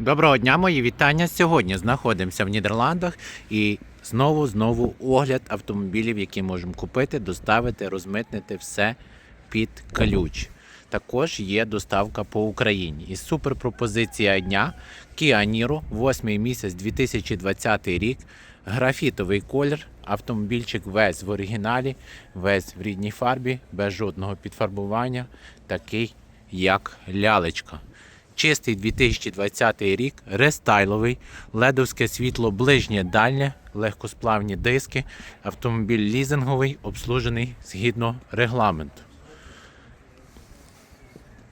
Доброго дня, мої вітання. Сьогодні знаходимося в Нідерландах і знову знову огляд автомобілів, які можемо купити, доставити, розмитнити все під ключ. Також є доставка по Україні. І супер пропозиція дня Kia Niro, 8 місяць 2020 рік. Графітовий колір, автомобільчик весь в оригіналі, весь в рідній фарбі, без жодного підфарбування, такий як лялечка. Чистий 2020 рік, рестайловий, ледовське світло ближнє дальнє, легкосплавні диски, автомобіль лізинговий, обслужений згідно регламенту.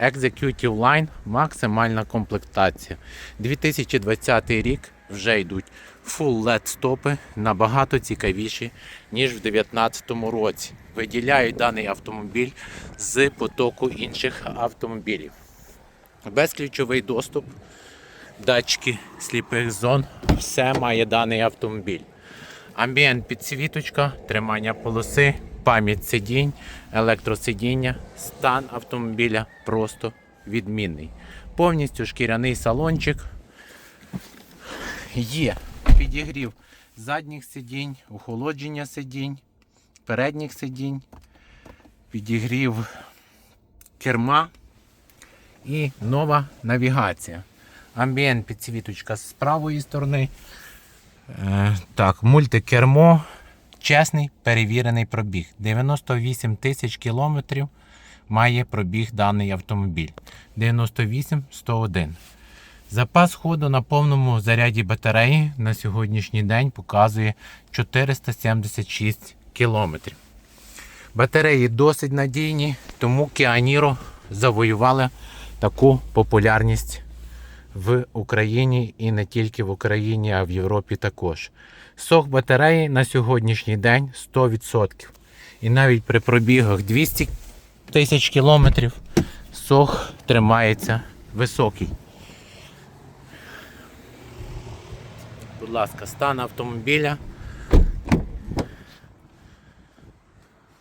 Executive Line максимальна комплектація. 2020 рік вже йдуть full LED стопи набагато цікавіші, ніж в 2019 році. Виділяють даний автомобіль з потоку інших автомобілів. Безключовий доступ, датчики сліпих зон, все має даний автомобіль. Амбієнт підсвіточка, тримання полоси, пам'ять сидінь, електросидіння, стан автомобіля просто відмінний. Повністю шкіряний салончик. Є підігрів задніх сидінь, охолодження сидінь, передніх сидінь, підігрів керма і нова навігація. Амбієнт підсвіточка з правої сторони. Е, так, мультикермо. Чесний перевірений пробіг. 98 тисяч кілометрів має пробіг даний автомобіль. 98 101. Запас ходу на повному заряді батареї на сьогоднішній день показує 476 кілометрів. Батареї досить надійні, тому Niro завоювали таку популярність в Україні і не тільки в Україні, а в Європі також. Сох батареї на сьогоднішній день 100%. І навіть при пробігах 200 тисяч кілометрів сох тримається високий. Будь ласка, стан автомобіля.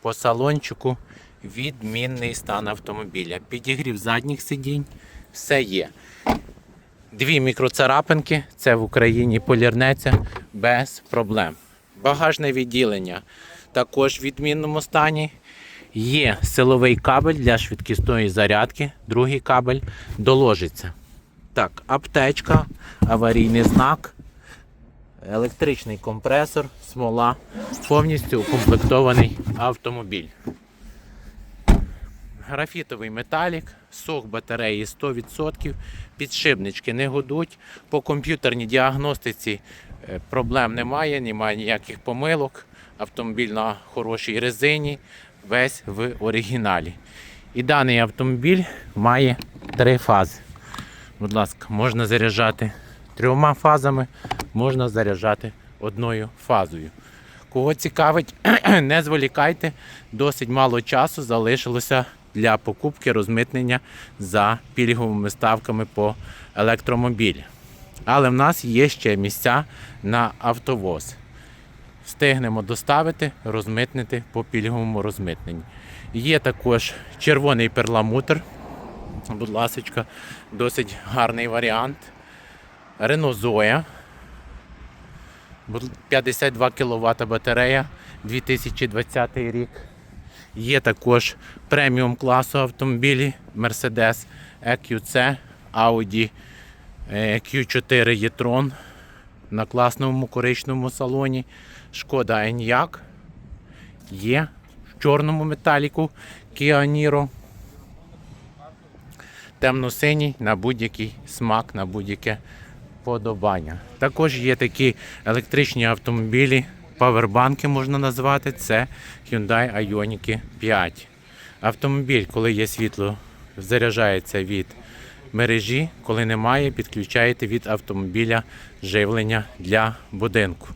По салончику відмінний стан автомобіля. Підігрів задніх сидінь, все є. Дві мікроцарапинки, це в Україні полірнеться без проблем. Багажне відділення також в відмінному стані. Є силовий кабель для швидкісної зарядки, другий кабель доложиться. Так, аптечка, аварійний знак, електричний компресор, смола, повністю укомплектований автомобіль. Графітовий металік, сох батареї 100%, підшипнички не гудуть. По комп'ютерній діагностиці е, проблем немає, немає ніяких помилок. Автомобіль на хорошій резині, весь в оригіналі. І даний автомобіль має три фази. Будь ласка, можна заряджати трьома фазами, можна заряджати одною фазою. Кого цікавить, не зволікайте, досить мало часу залишилося для покупки розмитнення за пільговими ставками по електромобілі. Але в нас є ще місця на автовоз. Встигнемо доставити, розмитнити по пільговому розмитненні. Є також червоний перламутр. Будь ласка, досить гарний варіант. Renault Zoe. 52 кВт батарея 2020 рік. Є також преміум класу автомобілі Mercedes EQC, Audi е, Q4 e-tron на класному коричневому салоні. Шкода Enyaq. Є в чорному металіку Kia Niro. Темно-синій на будь-який смак, на будь-яке подобання. Також є такі електричні автомобілі, павербанки можна назвати. Це Hyundai Ioniq 5. Автомобіль, коли є світло, заряджається від мережі, коли немає, підключаєте від автомобіля живлення для будинку.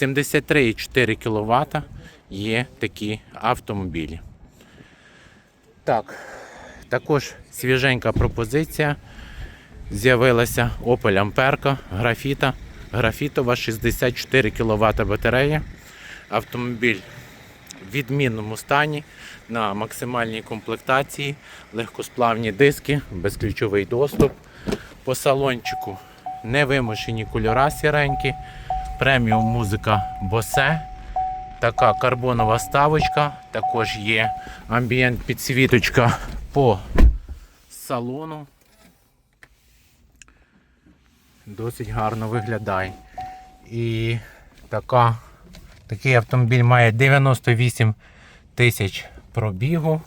73,4 кВт є такі автомобілі. Так, також свіженька пропозиція. З'явилася Opel Амперка, графіта, графітова 64 кВт батарея. Автомобіль в відмінному стані на максимальній комплектації, легкосплавні диски, безключовий доступ. По салончику невимушені кольора сіренькі, преміум музика Bose. Така карбонова ставочка, також є амбієнт підсвіточка по салону. Досить гарно виглядає. І така, такий автомобіль має 98 тисяч пробігу.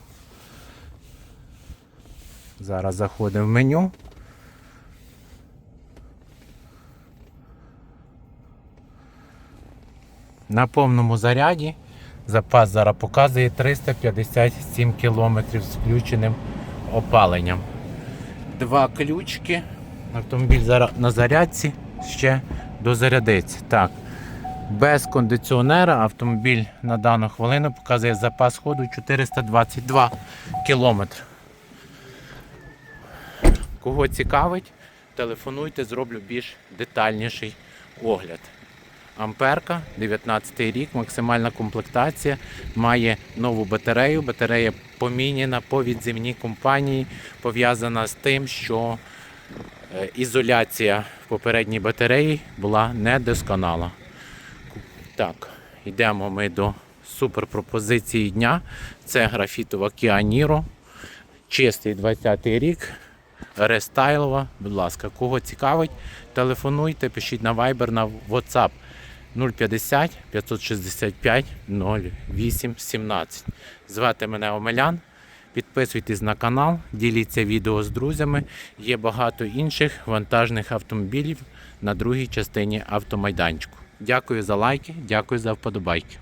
Зараз заходимо в меню. На повному заряді запас зараз показує 357 км з включеним опаленням. Два ключки. Автомобіль зараз на зарядці ще дозарядиться. Так. Без кондиціонера автомобіль на дану хвилину показує запас ходу 422 км. Кого цікавить, телефонуйте, зроблю більш детальніший огляд. Амперка, 19 рік, максимальна комплектація, має нову батарею. Батарея поміняна по відземній компанії, пов'язана з тим, що ізоляція в попередній батареї була недосконала. Так, йдемо ми до суперпропозиції дня. Це графітова Niro. Чистий 20-й рік. Рестайлова. Будь ласка, кого цікавить, телефонуйте, пишіть на Viber, на WhatsApp 050 565 08 17. Звати мене Омелян. Підписуйтесь на канал, діліться відео з друзями. Є багато інших вантажних автомобілів на другій частині автомайданчику. Дякую за лайки, дякую за вподобайки.